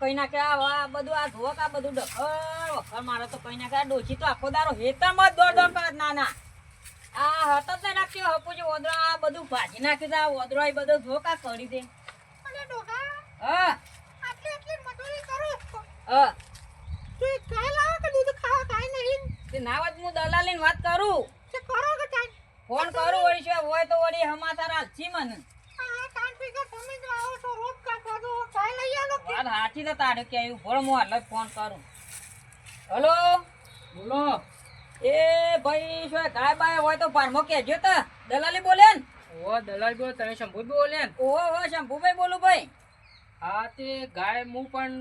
કઈ નાખે આ બધું આ ધોક આ બધું ડખર વખર મારે તો કઈ નાખે ડોચી ડોશી તો આખો દારો હેતમ જ દોડ દોડ કરે ના ના. આ હત જ નાખ્યો હપુજી ઓદરા આ બધું ભાજી નાખ્યું આ ઓદરો એ બધો ધોક આ કરી દે. અને ડોહા હા. આટલી આટલી મજૂરી કરો હા. તો એ લાવો કે દૂધ ખાવા કાંઈ નહીં? તે નાવત હું દલાલીને વાત કરું. તે કરો કે ચાલ ફોન કરું વળી છે હોય તો વળી હમાસાર હાલશી મને. સાચી તો તારે કે આવ્યું ભોળ હું એટલે ફોન કરું. હલો? બોલો. એ ભાઈ શું ગાય બાય હોય તો પારમો કહેજો તો. દલાલી બોલે ને ઓ દલાલ બોલો તમે શંભુ બોલે ને ઓ હો શંભુભાઈ બોલું ભાઈ. હા તે ગાય હું પણ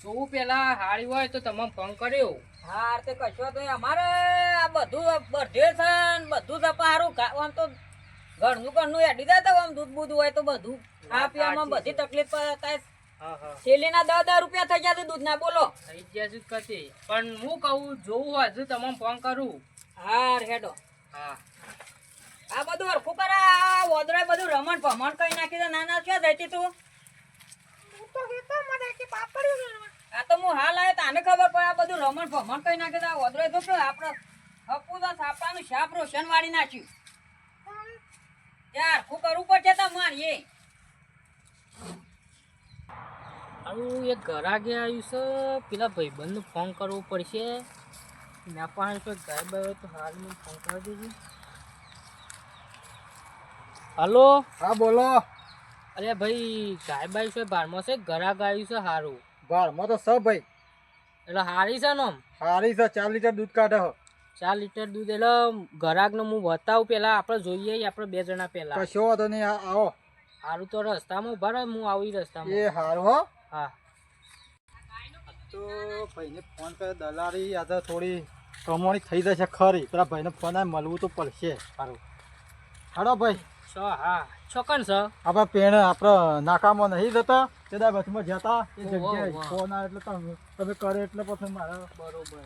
જોવું પેલા. હારી હોય તો તમે ફોન કર્યો. હા તે કશો તો અમારે આ બધું બધે છે બધું છે પણ હારું આમ તો ઘરનું ઘરનું એડી જાય તો આમ દૂધ બૂધ હોય તો બધું. આ પીવામાં બધી તકલીફ થાય કાંઈ હા હા. શેલીના દસ દસ રૂપિયા થઈ જશે દૂધના બોલો. થઈ ગયા છે કતી પણ હું કહું જોવું હોય હજુ તમામ ફોન કરું. હા હેડો. હા. આ બધું હરખું કરે આ વોદરાય બધું રમણ ભમણ કઈ નાખી દે નાના ક્યાં જતી તું? તો આ તો હું હાલ આવ્યો તાને ખબર પડે આ બધું રમણ ભમણ કઈ નાખી દે આ વોદરાય તો શું આપણે હપુદા સાપાનું શાપ રોશન વાળી નાખ્યું. યાર હરખું કરવું પડશે માર એ. આવું એક ઘરાગે આવ્યું છે. પેલા ભાઈબંધને ફોન કરવો પડશે. ના પાસે કોઈ ગાય બાય તો હાલ મને ફોન કરી દેજો. હલો? હા બોલો. અરે ભાઈ ગાય બાય છે બારમાં છે ઘરાક આવ્યું છે સારું બારમાં તો સ ભાઈ. એટલે હારી છે ને હારી છે ચાર લીટર દૂધ કાઢે હો. ચાર લીટર દૂધ એટલે ઘરાકને હું બતાવું પેલા આપણે જોઈએ આપણે બે જણા પેલા. કશો વાંધો નહીં આવો. સારું તો રસ્તામાં ઊભા રહો હું આવી રસ્તામાં. એ હારું હો. હા. તો ભાઈને ફોન કરે દલાલી આજે થોડી કમોણી થઈ જશે ખરી પેલા ભાઈને ફોન આવે મળવું તો પડશે. સારું હાડો ભાઈ. છ હા. છોકન છે? આપણે પેણ આપણે નાકામાં નહીં જતા કદા બસમાં જતા એ જગ્યાએ. ફોન આવે એટલે તમે તમે કરે એટલે પછી મારા બરોબર.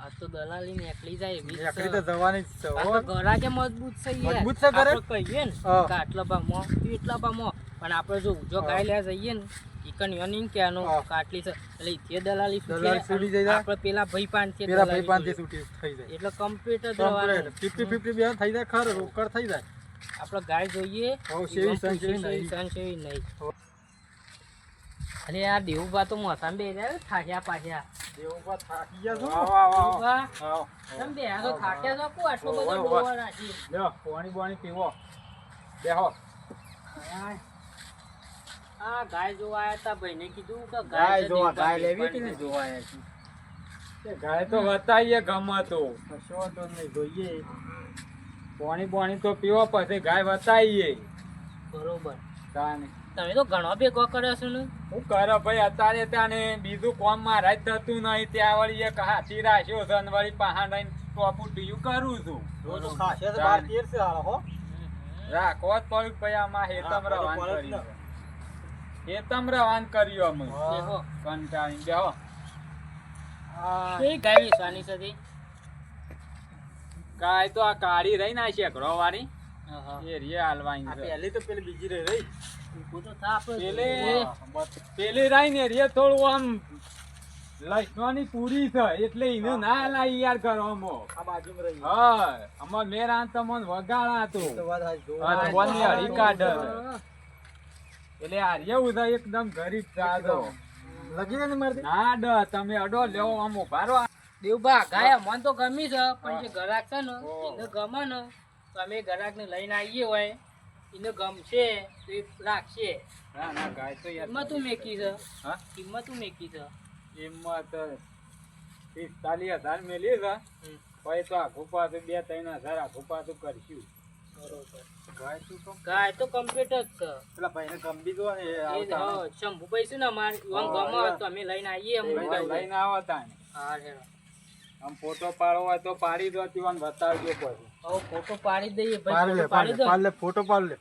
આ તો દલાલી નીકળી જાય છે. તો જવાની જ છે હો. તો મજબૂત છે યાર. મજબૂત છે ઘરે? કહીએ ને કાટલા કે તો એટલા ભાવમાં પણ આપણે જો જો ગાય લેવા જઈએ ને ચિકન યોનિંગ કે આનો કાટલી છે એટલે તે દલાલી છૂટી દલાલી છૂટી જાય. આપણે પેલા ભાઈ પાંચથી પેલા ભાઈ પાનથી છૂટી થઈ જાય એટલે કમ્પ્લેટ રહેવાનું ફિફ્ટી ફિફ્ટી બે થઈ જાય ખર રોકડ થઈ જાય આપણે ગાય જોઈએ હો, સેવી સન નહીં. શેવી નહીં. અરે આ દેવુભા તો મોસામાં બે રહ્યા થાક્યા પાછા દેવભા થાકી ગયા છો? દેવુભા, તમે બે તો થાક્યા છો? કુ આટલો બધો ઓય, ઓય. ડોવા રાખી. લ્યો, પાણી બાણી પીવો. બેહો. આ ગાય જોવા આયા તા ભાઈને કીધું કે ગાય છે જોવા ગાય લેવી કે છે. જોવા આવ્યા છીએ. ગાય તો બતાવીએ ગમે કશો વાંધો નહીં જોઈએ. પાણી પાણી તો પીવો પછી ગાય બતાવીએ. બરોબર. તાને તમે તો ઘણો ભેગો કર્યો છે ને. હું કરો ભાઈ અત્યારે તાને બીજું કોમ મારા જ થતું નહીં. ત્યાં વળી એક હાથી રાખ્યો છે અને વળી પહા લઈને ટોપું ટીયું કરું છું. છે રાખો જ પડ્યું ભાઈ આમાં હેતમ રવાન કર્યું. હેતમ રવાન કર્યું અમે. કંટાળી બેહો આ કઈ ગાય વેચવાની છે તે? ગાય તો આ કાળી રહી ના શેકડો વાળી. એ રે હાલવાની આ છે. પહેલી તો પેલી બીજી રહી રહી. પેલે જોઈએ. પેલી રહી ને રે થોડું આમ લસવાની પૂરી છે એટલે એને ના લાઈ યાર હા અમાર મેરા તમને વગાડા હતું એકદમ ગરીબ ચાદો લગી ને મારતી? ના ડ તમે અડો લેવો આમ ઊભા રહો. દેવભા ગાય મન તો ગમી છે પણ જે ગરાક છે ને એને ગમે ને તો અમે ગ્રાહક ને લઈને આવીએ હોય. એને ગમશે તો એ રાખશે. ના ના ગાય તો યાર કિંમત શું મેકી છે? હા? કિંમત હું મેકી છે? કિંમત પિસ્તાલીસ હજાર મેલી છે. પછી તો આખું પાછું બે ત્રણ હજાર આખું પાછું કરશું. બરોબર. ગાય તો કમ્પ્લીટ જ છે. પેલા ભાઈને ગમબી દો ને હા, શંભુભાઈ છે ને અમારે હા, તો અમે લઈને આવીએ લઈને. આવો તાને હા. આમ ફોટો પાડવો હોય તો પાડી દો તીવાન બતાવજો પછી ફોટો પાડી દઈએ પાડ લે ભાઈ પાડી લે પાડી લે ફોટો પાડી લે.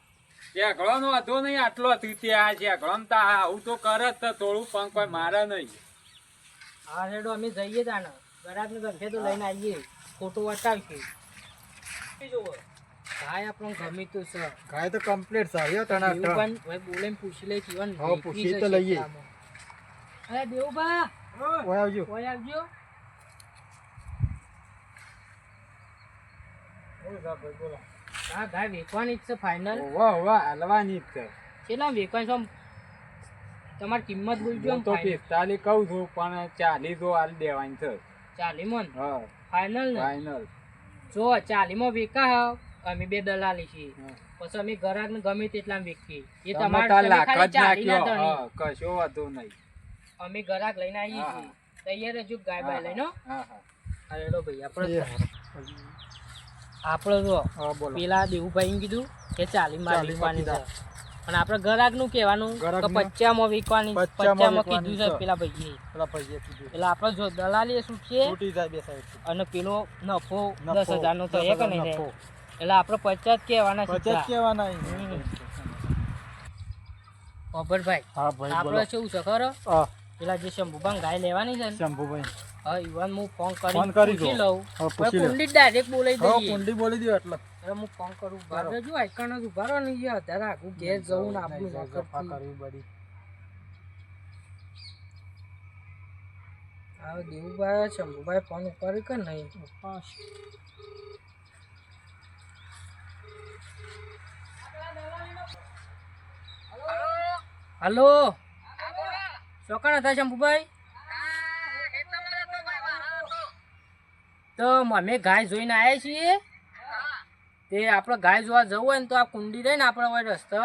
ઝઘડોનો વાંધો નહીં આટલો તું ત્યાં ઝઘડોમાં તા આવું તો કરે જ તો થોડું પણ કોઈ મારે નહીં. હા રેડો અમે જઈએ તાને ને ગમશે તો લઈને આવીએ ફોટો વટાવશું. જુઓ ગાય આપણને ગમે તો છે. ગાય તો કમ્પ્લીટ છે યો તણા. પણ ભાઈ બોલે પૂછી લે જીવન હા, પૂછી તો લઈએ. અરે દેવબા ઓય આવજો. ઓય આવજો. હા ગાય વેચવાની જ છે ફાઇનલ ઓવા ઓવા હાલવાની જ છે. કેટલા વેચવાની છે તમારી કિંમત બોલજો તો પિસ્તાલીસ કહું છું પણ ચાલીસ હાલ દેવાની છે. ચાલી હા. ફાઇનલ ને? ફાઈનલ જો ચાલીમાં વેકા હા અમે બે દલાલી છીએ. પછી અમે ઘરાક ને ગમે તેટલા વેચીએ. એ તમે તમારે કશો વાંધો નહીં. અમે ઘરાક લઈને આવીએ છીએ. તૈયાર હજુ ગાય બાય લઈને હો. હા હા. અરે ભાઈ આપણે આપણે જો પેલા દેવુભાઈ કીધું કે ચાલી માં વેચવાની છે. અને આપણે ગરાકનું કહેવાનું કે? પચામાં વેચવાની પચામાં કીધું છે. પેલા ભાઈ પેલા ભાઈએ કીધું એટલે આપણે જો દલાલી શું છે તૂટી જાય બે સાઈડ અને પેલો નફો દસ હજાર નો તો દસ એ કે હજાર નહીં. એટલે આપણે પચાસ કહેવાના પચાસ સીધા. કેવાના હમ. અભરભાઈ હા ભાઈ આપણે શું છે ખરો પેલા જે શંભુભાઈ ગાય લેવાની છે ને શંભુભાઈ હા ઈવન હું ફોન કરી ફોન કરી પૂછી લઉં. હા, પૂછી લઉં કુંડી ડાયરેક્ટ બોલાવી હા કુંડી બોલી દો એટલે. અરે હું ફોન કરું. બારે જો આઈકણ જ ઊભા રહો ને યાર તારે આગું ઘેર જવું ને આપણું થી. કરવી બધી હા દેવુભાઈ શંભુભાઈ ફોન કરી કે નહીં? હલો? ચોકણ હતા શંભુભાઈ? તો અમે ગાય જોઈને આવ્યા છીએ. તે આપણે ગાય જોવા જવું હોય ને તો આ કુંડી રહે ને આપણે હોય રસ્તો.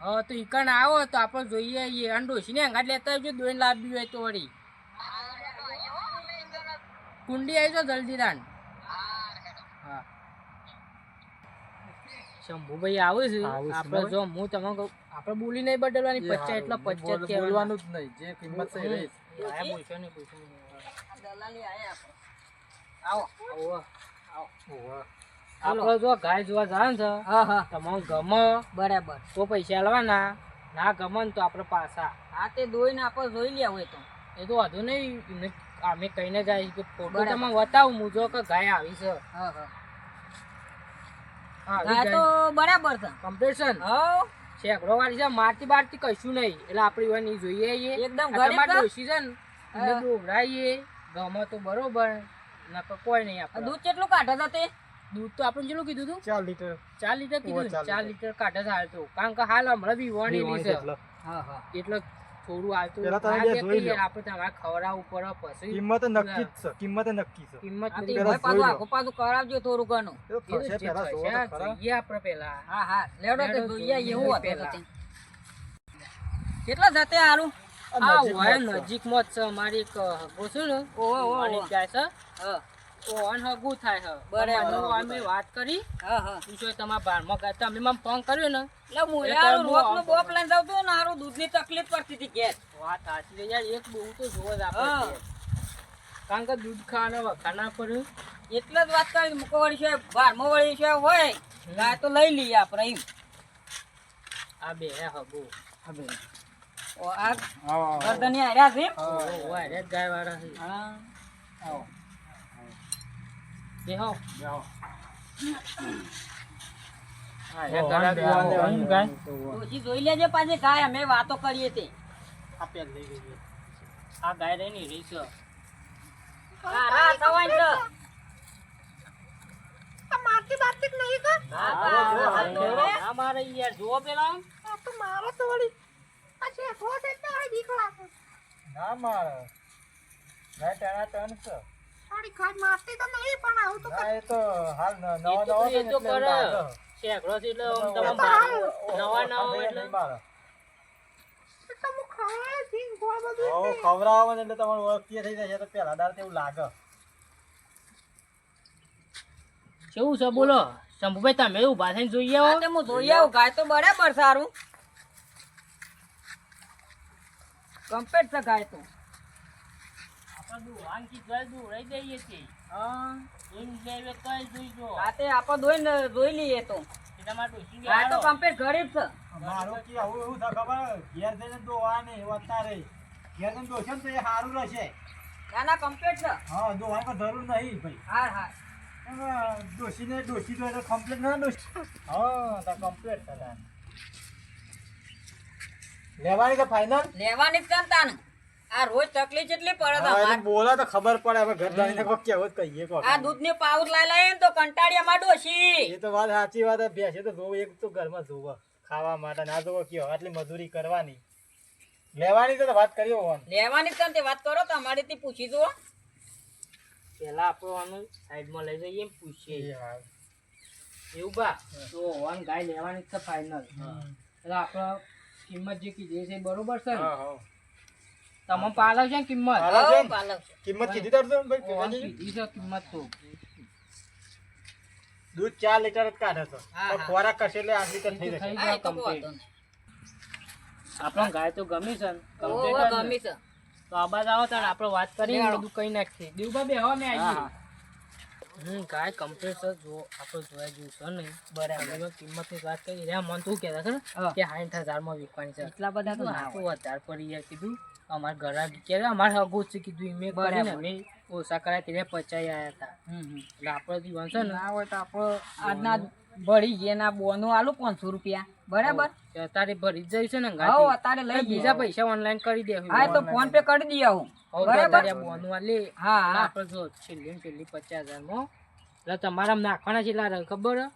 હા તો ઈકણ આવો તો આપણે જોઈએ આવીએ છે ને અંગાટ લેતા આવજો દોઈને લાવી હોય તો વળી. કુંડી આવી જાઓ જલ્દી રાન. હા. શંભુભાઈ આવે છે. આપણે જો હું તમે આપણે બોલી નહીં બદલવાની પચાસ એટલે પચાસ બોલવાનું જ નહીં. જે કિંમત છે. રહી જ. ગાય જોવા જવાનું છે હા ગમે. બરાબર. તો પૈસા લેવાના ના ગમે તો આપણે પાછા. હા તે દોઈને આપણે જોઈ લે હોય તો. એ તો વાંધો નહીં અમે કહીને જાય કે ફોટો તમે બતાવું હું જો કે ગાય આવી છે. હા હા. હા, હા તો બરાબર છે. કમ્પ્લેશન હવ શેકડો વાળી છે મારતી બારતી કશું નહીં. એટલે આપણે જોઈએ એકદમ? ડોશી છે ને. દોવડાવીએ ગમે તો બરોબર નકર કોઈ નહીં આપણે. દૂધ કેટલું કાઢે છે તે? દૂધ તો આપણે કેટલું કીધું હતું ચાર લીટર. ચાર લીટર કીધું ચાર લીટર. કાઢે છે હાલ તો. કારણ કે હાલ હમણાં બી વણી છે. હા હા. એટલે થોડું. આપણે તમારે ખવડાવવું પડે પછી. કિંમત નક્કી જ છે કિંમત નક્કી છે. કિંમત પાછું આખું પાછું કરાવજો થોડું ઘણું. જોઈએ આપણે પેલા. હા હા. લેવડો જોઈએ જોઈએ એવું હતું પહેલા. તો તે. કેટલા જતે હારું? આ હોય. નજીકમાં જ છે અમારી એક હગો છે ને ઓ મારી જાય છે. હા. ઓ અન હગું થાય છે. બરાબર. હું અમે વાત કરી. હા હા. પૂછો તમારા બારમાં ગાય. તમે મને ફોન કર્યો ને એટલે હું યાર રોકનો બોપ લઈને જાવ તો ને હારું દૂધની તકલીફ પડતી હતી ઘેર. વાત સાચી છે યાર એક બહુ તો જોવો જ. આપણે કારણ કે દૂધ ખાવાના વખાના પડ્યું એટલે જ વાત કરી મુકવાડી છે બારમો વળી છે હોય ગાય તો લઈ લઈએ આપણે એમ. આ બે હગો. ઓ આ છે ઓ ગાય વાળા છે હા આવો. બેહો. જોઈ લેજે પાછી ગાય અમે વાતો કરીએ તે આ ગાય રહી ની રીસ? મારે યાર જુઓ પેલા તો મારો તો વળી બીક લાગે. ના મારે. છે. થોડી મારતી તો નહીં પણ આવું તો ના એ તો હાલ નવા નવા એ તો કરે. શેકડો છે એટલે આમ તો તમે તો બાર- હાલ. નવા એટલે ખવડાવો ને એટલે તમારું ઓળખીએ થઈ જશે તો પહેલા દાડ એવું લાગે. કેવું છે બોલો? શંભુભાઈ તમે ઊભા થઈને જોઈએ આવો. હું જોઈ આવું. ગાય તો બરાબર સારું. કમ્પ્લીટ સગાય તો. ડોશી ને ના ના જરૂર નહીં ભાઈ. હા હા. એમ, ડોશીને ડોશી તો એટલે કમ્પ્લીટ ના ડોશી હા કમ્પ્લેટ કમ્પ્લીટ છે તાન. લેવાની તો ફાઇનલ લેવાની જ કરતા ને આ રોજ તકલીફ એટલી પડે તમારે બોલા તો ખબર પડે હવે ઘર જઈને કોઈ કહેવું જ કહીએ કોઈ આ દૂધની પાઉચ લઈ લઈ તો કંટાળિયા માં ડોશી. એ તો વાત સાચી વાત છે. ભેંસે તો જોવું એક તો ઘરમાં જોવો ખાવા માટે ના જોવો કયો આટલી મજૂરી કરવાની. લેવાની તો વાત કરી હોવાનું લેવાની જ કરતે વાત કરો તો અમારી થી પૂછી જુઓ. પેલા આપણો આનું સાઈડમાં લઈ જઈએ ને પૂછીએ. એવું બા? તો હોન ગાય લેવાની જ છે ફાઇનલ એટલે આપણે કિંમત જે કીધી છે બરોબર છે તમે પાલવ છે કિંમત. કિંમત કીધી તાર તો ભાઈ કીધી છે કિંમત તો. દૂધ ચાર લીટર જ કાઢે છે. હા, ખોરાક કરશે એટલે આઠ લીટર થઈ જશે. આપણને ગાય તો ગમી છે. ગમી છે. તો આ બાદ આવો તાર આપણે વાત કરી બધું કઈ નાખીએ. દેવભાઈ બે હવા મેં હા, આવી. હમ ગાય કમ્પ્લીટ છે. જો આપણે જોયા જેવું છે ને બરાબર. વાત કરી. રહ્યા મન તું કહેતા છે કે સાઠ હજારમાં છે. એટલા બધા તો આખું યાર કીધું અમાર ઘર ક્યારે અમારે હગું છે. કીધું કરીને. અમે ઓછા કરાય ત્યારે પચાઈ આવ્યા હતા. એટલે આપણે જીવન છે ને ના હોય તો આપણે આજના ભરી ગયા ના બોનું આલું પાંચસો રૂપિયા. બરાબર? અત્યારે ભરી જ છે ને હઉ અત્યારે લઈ બીજા પૈસા ઓનલાઈન કરી દે હા તો ફોન પે કરી દઈએ હું. બરાબર? બોનું આ હા આપણે જો છેલ્લી છેલ્લી પચાસ હજારમાં એટલે તમારા નાખવાના રહે ખબર? હે?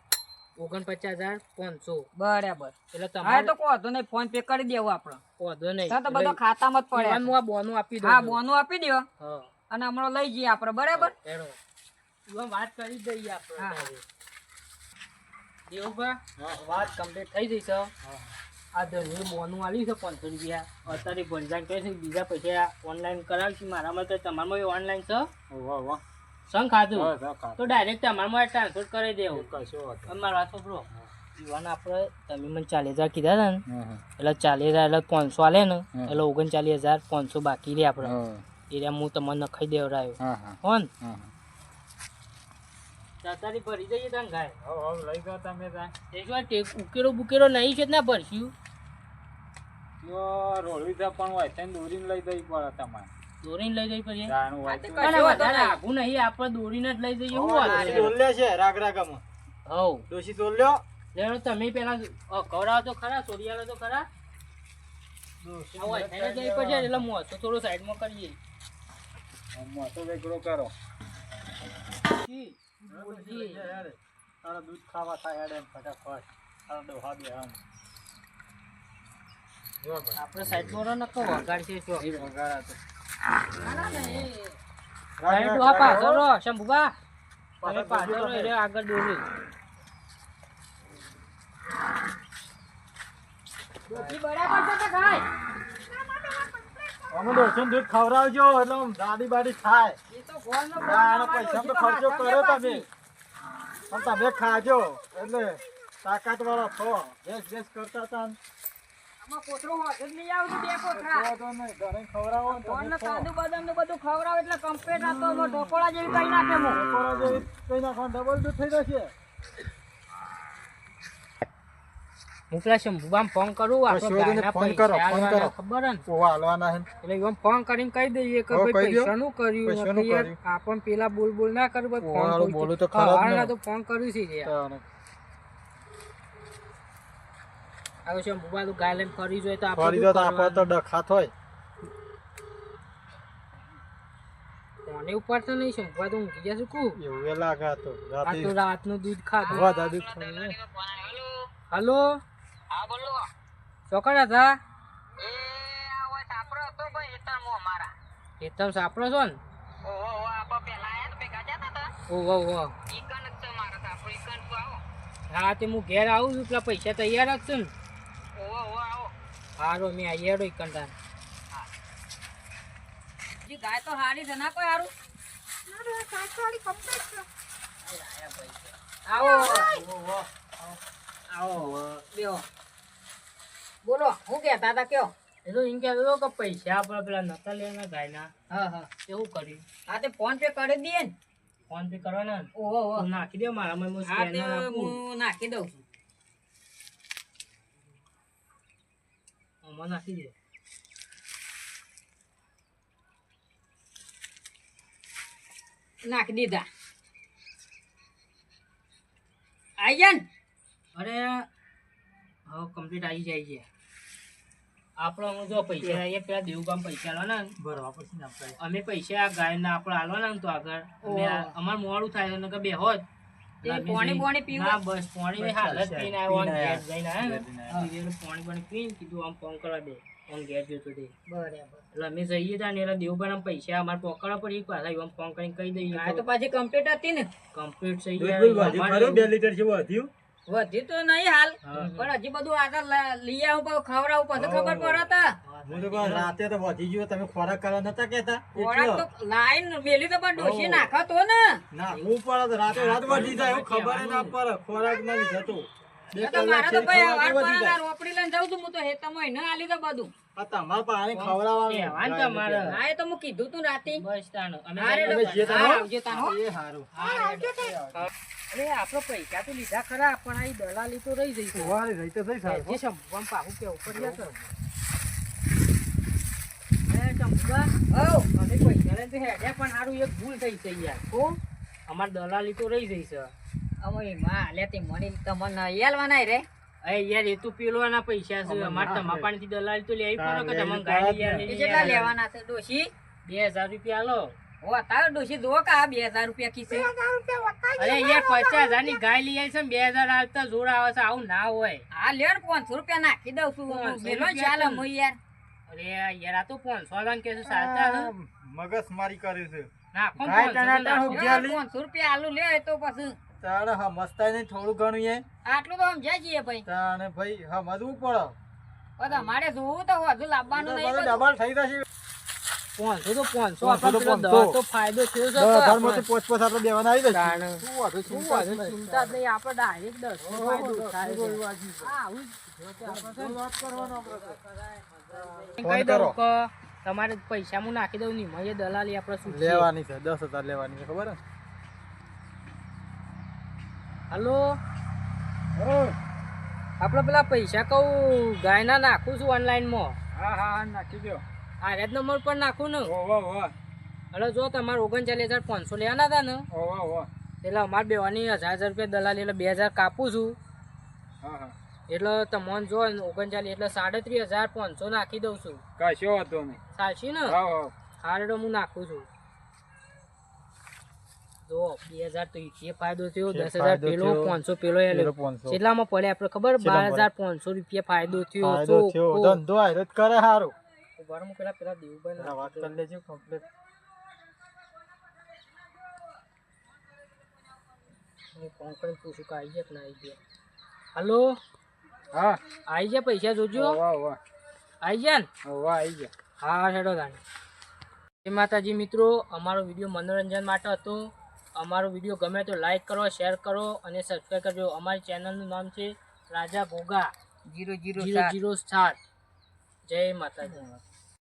ઓગણપચાસ હજાર પાંચસો. બરાબર. એટલે તમારે તો કોધો નહીં ફોન પે કરી દેવું આપણે. કોધો નહીં. તો બધો ખાતામાં જ પડે. હું આ બોનું આપી દઉં હા બોનું આપી દો અને હમણાં લઈ જઈએ આપણે બરાબર. વાત કરી દઈએ આપણે હા. દેવુભા, વાત કમ્પ્લીટ થઈ જઈ છે. આ ધનનું બોનું આલ્યું છે પાંચસો રૂપિયા. અત્યારે ભંજાણ કહે છે બીજા પૈસા ઓનલાઈન કરાવશું. મારામાં તો તમારામાં ઓનલાઈન છે. સંગ ખાધું. તો ડાયરેક્ટ તમારામાં ટ્રાન્સફર કરી દેવું. વાત સાંભળો ઈવન આપણે તમે મને ચાલીસ હજાર કીધા હતા ને. એટલે ચાલીસ હજાર એટલે પાંચસો આલે ને. એટલે ઓગણચાલીસ હજાર પાંચસો બાકી રે આપણે. એ હું તમને નખાઈ દેવડાયો હા, હા, તાતારી ભરી જઈએ તાન ગાય. હવ, હવ, લઈ ગયો તમે ત્યાં. એક વાર ઉકેરો બુકેરો નહીં છે ને ભરશું. યો રોળવી છે પણ હોય તેને દોરીને લઈ જવી પડે તમારે. દોરીને લઈ જઈ પડે તો તો. આઘું નહીં. આપણે દોરીને જ લઈ જઈએ હું ડોશી છે? છે રાગ રાગમાં હવ. ડોશી ડોલ્યો? લેણો તમે પેલા કવરાવો તો ખરા સોડિયાલો તો ખરા. થઈને જઈ પડશે એટલે મોસો થોડું સાઈડમાં કરીએ. તો વેગળો કરો. તારા દૂધ ખાવા થાય હેડ ફટાફટ. તારા ડોહા બે આમ. આપણે સાઈડમાં રહો ને તો વગાડશે તો વગાડા તો. સાઈડ પાછળ રહો શંભુબા. તમે પાછળ રહો એટલે આગળ દોરી બરાબર છે અમે દૂધ ખવડાવજો એટલે દાદી બાડી થાય એ તો ખર્ચો કર્યો તમે. પણ તમે ખાજો એટલે તાકાત વાળા છો. ભેંસ ભેંસ કરતા હતા ખવડાવો એટલે કમ્પ્લીટ આ તો ઢોકળા જેવી કઈ નાખે ડબલ દૂધ થઈ જશે. હું પેલા શંભુબાને ફોન કરું આપણે નહીં, ગાયના ફોન કરો, ફોન કરો. ખબર ને? પોવા હાલવાના છે એટલે એમ ફોન કરીને કહી દઈએ કે ભાઈ પૈસાનું કર્યું યાર આપણ પેલા બોલ બોલ ના કર્યું ભાઈ ફોન બોલું તો ખરા જ હા, ને. હાલના તો ફોન કર્યું છે યાર. હવે શંભુબા તો ગાય લઈને ફરી જોઈએ તો આપણે જો તો આપણે તો ડખાત હોય. ફોને ઉપાડતો નહીં શંભુબા તો ઊંઘી ગયા છું કુ એવું લાગે તો રાતે રાતનું દૂધ ખાધું. દૂધ હલો? હા બોલો. ચોકડ હતા એ આવો સાપરો હતો ભાઈ હેતરમાં અમારા. એ તમે સાપડો છો ને? ઓહો ઓહો આપા પેલા આયા તો ભેગા જતા હતા ઓહો ઓહો. ઈકન જ તો મારા સાપરો ઈકન તો આવો. હા તે હું ઘેર આવું છું પેલા પૈસા તૈયાર રાખશું ને. ઓહો ઓહો આવો. હારો મેં આઈયાડો ઈકન તાર. જી ગાય તો હારી છે ના કોઈ હારું? આવો. બોલો હું કે દાદા કયો? એ તો એમ કહેતો કે પૈસા આપણે પેલા નતા લેવાના ગાયના. હા હા. એવું કરી હા તે ફોન પે કરી દઈએ ને. ફોન પે કરવાના ઓહો ઓહો. નાખી દે મારા મને હું નાખી દઉં છું. મને નાખી દે. નાખી દીધા. આઈ જાય ને? અરે હવે કમ્પ્લીટ આવી જાય છે. આપણે હું જો પૈસા આવીએ પેલા દેવગામ પૈસા આલવાના ને, ભરવા પછી અમે પૈસા ગાયના આપણે આલવાના ને તો આગળ. અમે અમારે મોડું થાય ને કે બે હોત. પાણી પાણી પીવું. ના બસ પાણી હાલત પીને આવ્યો આમ ઘેર જઈને આવ્યો ઘેર જઈને આવ્યો. ને એટલે પાણી પાણી પીને કીધું આમ ફોન કરવા દે. આમ ઘેર જતો દે. બરાબર. એટલે અમે જઈએ ત્યાં ને એટલે દેવબાન આમ પૈસા અમારે પોકડા પર એક પાછા આમ ફોન કરીને કહી દઈએ. આ તો પાછી કમ્પ્લીટ હતી ને. કમ્પ્લીટ થઈ ગયા? બે લીટર જેવું વધી તો નહીં હાલ. પણ હજી બધું આગળ લઈ આવું પણ ખવડાવું પછી ખબર પડે તા. તો રાતે તો વધી ગયો તમે ખોરાક કરવા નતા કેતા ખોરાક તો લાઈન મેલી તો પણ ડોસી નાખો તો ને. ના હું પણ રાતે રાત વધી જાય ખબર ના પડે ખોરાક ના લીધે મારે તો ભાઈ ખોરાક અવાર વધી પર જાય. રોપડી લઈને જાઉં છું હું તો હેતમાં એને આલી તો બધું. આ તમારે ખવડાવવાનું કહેવાનું તમારે. હા એ તો હું કીધું તું રાતે. બસ તાનો અમે હા, જઈએ રે, તો તમે જે હા, તમે- આવજો તાન એ સારું અરે આપણે પૈસા તો લીધા ખરા પણ આ દલાલી તો રહી જઈ છે રહી તો થઈ સારું. જે શંભુગામ પાહુ કે ઉપર જતો એ અમે પૈસા લઈને હેડ્યા પણ સારું એક ભૂલ થઈ છે યાર. હું? અમાર દલાલી તો રહી જઈ છે અમે એમાં હાલ્યા મળી તમને યાલવાના રે. અરે યાર એ તો પેલોના પૈસા છે. અમારે પાસેથી દલાલી તો લેવી પડે કે હા, ગાડી યાર કેટલા લેવાના છે ડોશી? બે હજાર રૂપિયા લો. ઓ તાર ડોશી જો કે આ બે હજાર રૂપિયા કીસે અરે યાર પચાસ હજારની ગાય લઈ આવી છે ને બે હજાર આવતા જોર આવે છે આવું ના હોય. હા લે ને પાંચસો રૂપિયા નાખી દઉં છું. મેલો ચાલે કેમ? યાર. અરે યાર આ તો પાંચસો વાળા કે છે સાચા મારી કરે છે. 500? પાંચસો. રૂપિયા આલુ લે તો પછી. તારે હા નહીં થોડું ઘણું એ આટલું તો સમજાય છીએ ભાઈ. તાને ભાઈ હા પડે. બધા મારે જોવું તો હજુ લાવવાનું નહીં. ડબલ થઈ જશે. પાંચસો તો પાંચસો આપણે તો ફાયદો થયો છે તો પોચ પોચ આપણે દેવાના આવી શું ચિંતા નહીં. આપણે ડાયરેક્ટ દસ ફાયદો થાય આવું. વાત કરવાનો આપણે? તમારે પૈસા હું નાખી દઉં નહીં મય દલાલી આપણે શું લેવાની છે દસ હજાર લેવાની છે ખબર? હલો? આપણે પેલા પૈસા કહું ગાયના નાખું છું ઓનલાઈનમાં. હા હા નાખી દો આ રેડ નંબર પર નાખું ને. એટલે જો તમારે ઓગણચાલીસ હજાર પાંચસો લેવાના હતા ને એટલે અમારે બેવાની હજાર હજાર રૂપિયા દલાલી એટલે બે હજાર કાપું છું. એટલે તમને જો ઓગણચાલીસ એટલે સાડત્રીસ હજાર પાંચસો નાખી દઉં છું. કશો હતો નહીં. સાચી ને? હા હા. એટલે હું નાખું છું. જો બે હજાર તો એ ફાયદો થયો દસ હજાર પેલો પાંચસો પેલો એ પેલો 500. કેટલામાં પડે આપણે ખબર બાર હજાર પાંચસો રૂપિયા ફાયદો થયો ફાયદો થયો ચોખ્ખો. ધંધો આયરો જ કરે સારું ઉભારમાં પેલા પેલા દેવુભાઈ વાત કરી લેજો complete. હું ફોન કરીને પૂછું કે આવી ગયા કે ના આવી ગયા. હલો? હા. આવી ગયા પૈસા જોજો? આઈ જાય આવી ગયા ને? ઓવા આવી ગયા. હા હેડો તાણે. માતાજી મિત્રો અમારો વીડિયો મનોરંજન માટે હતો. અમારો વીડિયો ગમે તો લાઈક કરો શેર કરો અને સબસ્ક્રાઈબ કરજો. અમારી ચેનલનું નામ છે Raja Bhoga. Zero zero zero સાત. જય માતાજી.